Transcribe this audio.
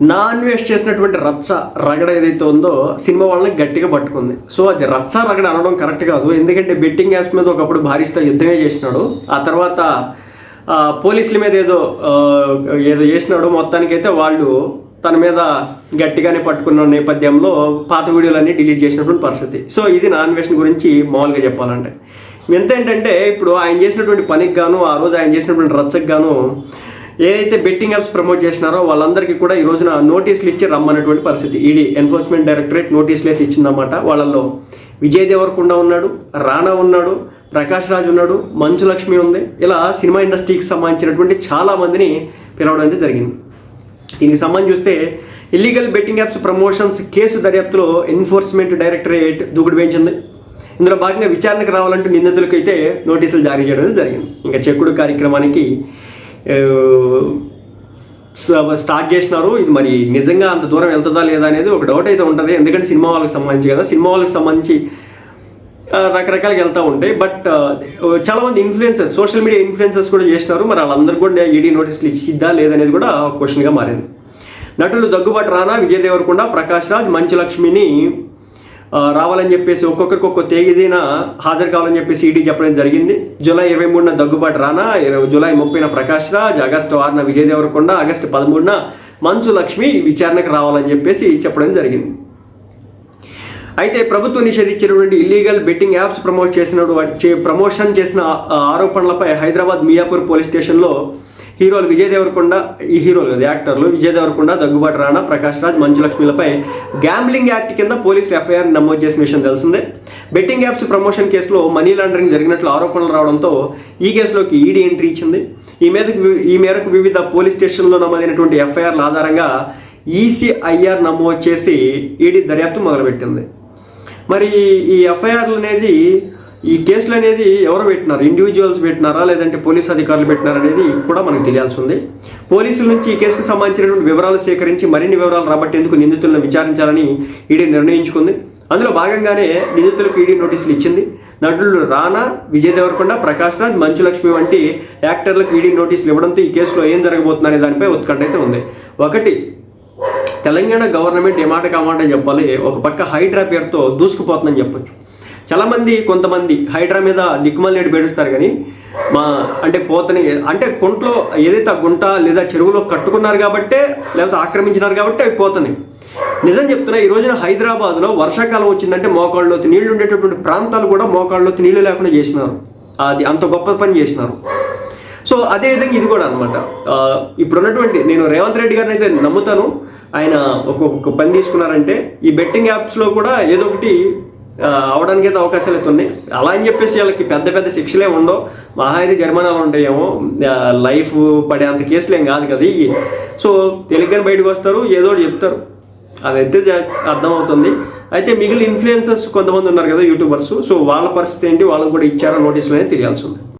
నా వేస్ట్ చేసినటువంటి రచ్చ రగడ ఏదైతే ఉందో సినిమా వాళ్ళని గట్టిగా పట్టుకుంది. సో అది రచ్చ రగడ అనడం కరెక్ట్ కాదు. ఎందుకంటే బెట్టింగ్ యాప్స్ మీద ఒకప్పుడు భారీస్తో యుద్ధమే చేసినాడు. ఆ తర్వాత పోలీసుల మీద ఏదో ఏదో చేసినాడు. మొత్తానికైతే వాళ్ళు తన మీద గట్టిగానే పట్టుకున్న నేపథ్యంలో పాత వీడియోలన్నీ డిలీట్ చేసినటువంటి పరిస్థితి. సో ఇది నా అన్వేషణ గురించి మామూలుగా చెప్పాలంటే. ఎంత ఏంటంటే ఇప్పుడు ఆయన చేసినటువంటి పనికి గాను ఆ రోజు ఆయన చేసినటువంటి రచ్చకు గాను ఏదైతే బెట్టింగ్ యాప్స్ ప్రమోట్ చేసినారో వాళ్ళందరికీ కూడా ఈ రోజున నోటీసులు ఇచ్చి రమ్మన్నటువంటి పరిస్థితి. ఈడీ ఎన్ఫోర్స్మెంట్ డైరెక్టరేట్ నోటీసులు అయితే ఇచ్చిందన్నమాట వాళ్ళల్లో. విజయ్ దేవరకొండ ఉన్నాడు రాణా ఉన్నాడు ప్రకాష్ రాజ్ ఉన్నాడు మంచు లక్ష్మి ఉంది. ఇలా సినిమా ఇండస్ట్రీకి సంబంధించినటువంటి చాలా మందిని పిలవడం అయితే జరిగింది. దీనికి సంబంధించి చూస్తే illegal betting apps promotions case దర్యాప్తులో ఎన్ఫోర్స్మెంట్ డైరెక్టరేట్ దూకుడు వేయించింది. ఇందులో భాగంగా విచారణకు రావాలంటూ నిందితులకైతే నోటీసులు జారీ చేయడం జరిగింది. ఇంకా చెక్కుడు కార్యక్రమానికి స్టార్ట్ చేసినారు. ఇది మరి నిజంగా అంత దూరం వెళ్తుందా లేదా అనేది ఒక డౌట్ అయితే ఉంటుంది. ఎందుకంటే సినిమా వాళ్ళకి సంబంధించి కదా. సినిమా వాళ్ళకి సంబంధించి రకరకాలుగా వెళ్తూ ఉంటాయి. బట్ చాలా మంది ఇన్ఫ్లుయెన్సర్స్ సోషల్ మీడియా ఇన్ఫ్లుయెన్సర్స్ కూడా చేసినారు. మరి వాళ్ళందరూ కూడా ఈడీ నోటీసులు ఇచ్చిద్దా లేదనేది కూడా క్వశ్చన్గా మారింది. నటులు దగ్గుబాటు రానా విజయ్ దేవరకొండ ప్రకాష్ రాజ్ మంచు లక్ష్మిని రావాలని చెప్పేసి ఒక్కొక్కరికి ఒక్కొక్క తేదీన హాజరు కావాలని చెప్పేసి ఈడీ చెప్పడం జరిగింది. జూలై ఇరవై మూడున దగ్గుబాటు రానా ఇరవై- జూలై ముప్పైన ప్రకాష్ రాజ్ ఆగస్టు ఆరున విజయ్ దేవరకొండ ఆగస్టు పదమూడున మంచు లక్ష్మి విచారణకు రావాలని చెప్పేసి చెప్పడం జరిగింది. అయితే ప్రభుత్వం నిషేధించినటువంటి ఇల్లీగల్ బెట్టింగ్ యాప్స్ ప్రమోట్ చేసిన ప్రమోషన్ చేసిన ఆరోపణలపై హైదరాబాద్ మియాపూర్ పోలీస్ స్టేషన్లో హీరోలు విజయ్ దేవరకొండ ఈ హీరోలు కదా యాక్టర్లు విజయ్ దేవరకొండ దగ్గుబాటు రాణా ప్రకాష్ రాజ్ మంచులక్ష్మిలపై గ్యాంబ్లింగ్ యాక్ట్ కింద పోలీసులు ఎఫ్ఐఆర్ నమోదు చేసిన విషయం తెలిసిందే. బెట్టింగ్ యాప్స్ ప్రమోషన్ కేసులో మనీ లాండరింగ్ జరిగినట్లు ఆరోపణలు రావడంతో ఈ కేసులోకి ఈడీ ఎంట్రీ ఇచ్చింది. ఈ మేరకు ఈ మేరకు వివిధ పోలీస్ స్టేషన్లో నమోదైనటువంటి ఎఫ్ఐఆర్ల ఆధారంగా ఈసీఐఆర్ నమోదు చేసి ఈడీ దర్యాప్తు మొదలుపెట్టింది. మరి ఈ ఎఫ్ఐఆర్లు అనేది ఈ కేసులు అనేది ఎవరు పెట్టినారు? ఇండివిజువల్స్ పెట్టినారా? లేదంటే పోలీస్ అధికారులు పెట్టినారా అనేది కూడా మనకు తెలియాల్సి ఉంది. పోలీసుల నుంచి ఈ కేసుకు సంబంధించినటువంటి వివరాలు సేకరించి మరిన్ని వివరాలు రాబట్టేందుకు నిందితులను విచారించాలని ఈడీ నిర్ణయించుకుంది. అందులో భాగంగానే నిందితులకు ఈడీ నోటీసులు ఇచ్చింది. నటులు రానా విజయ్ దేవరకొండ ప్రకాష్ రాజ్ మంచు లక్ష్మి వంటి యాక్టర్లకు ఈడీ నోటీసులు ఇవ్వడంతో ఈ కేసులో ఏం జరగబోతుందనే దానిపై ఉత్కంఠ అయితే ఉంది. ఒకటి తెలంగాణ గవర్నమెంట్ ఏ మాట కామాట చెప్పాలి? ఒక పక్క హైడ్రా పేరుతో దూసుకుపోతుందని చెప్పొచ్చు. చాలామంది కొంతమంది హైడ్రా మీద దిక్కుమల్లేడు పేరుస్తారు కానీ మా అంటే పోతని అంటే కుంట్లో ఏదైతే ఆ గుంట లేదా చెరువులో కట్టుకున్నారు కాబట్టే లేకపోతే ఆక్రమించినారు కాబట్టి అవి పోతున్నాయి నిజం చెప్తున్నా ఈ రోజున హైదరాబాద్లో వర్షాకాలం వచ్చిందంటే మోకాళ్ళలోకి నీళ్ళు ఉండేటటువంటి ప్రాంతాలు కూడా మోకాళ్ళలోకి నీళ్ళు లేకుండా చేసినారు. అది అంత గొప్ప పని చేసినారు. సో అదే విధంగా ఇది కూడా అనమాట ఇప్పుడు ఉన్నటువంటి నేను రేవంత్ రెడ్డి గారిని అయితే నమ్ముతాను. ఆయన ఒక పని తీసుకున్నారంటే ఈ బెట్టింగ్ యాప్స్లో కూడా ఏదో ఒకటి అవడానికి అయితే అవకాశాలు అయితే ఉన్నాయి. అలా అని చెప్పేసి వాళ్ళకి పెద్ద పెద్ద శిక్షలే ఉండవు. మహా అయితే జరిమానాలు ఉంటాయేమో లైఫ్ పడే అంత కేసులు ఏం కాదు కదా ఇవి. సో తెలుగుని బయటకు వస్తారు ఏదో ఒకటి చెప్తారు. అదైతే అయితే అర్థమవుతుంది. అయితే మిగిలిన ఇన్ఫ్లుయెన్సర్స్ కొంతమంది ఉన్నారు కదా యూట్యూబర్స్. సో వాళ్ళ పరిస్థితి ఏంటి? వాళ్ళకి కూడా ఇచ్చారో నోటీసులు అనేది తెలియాల్సి ఉంది.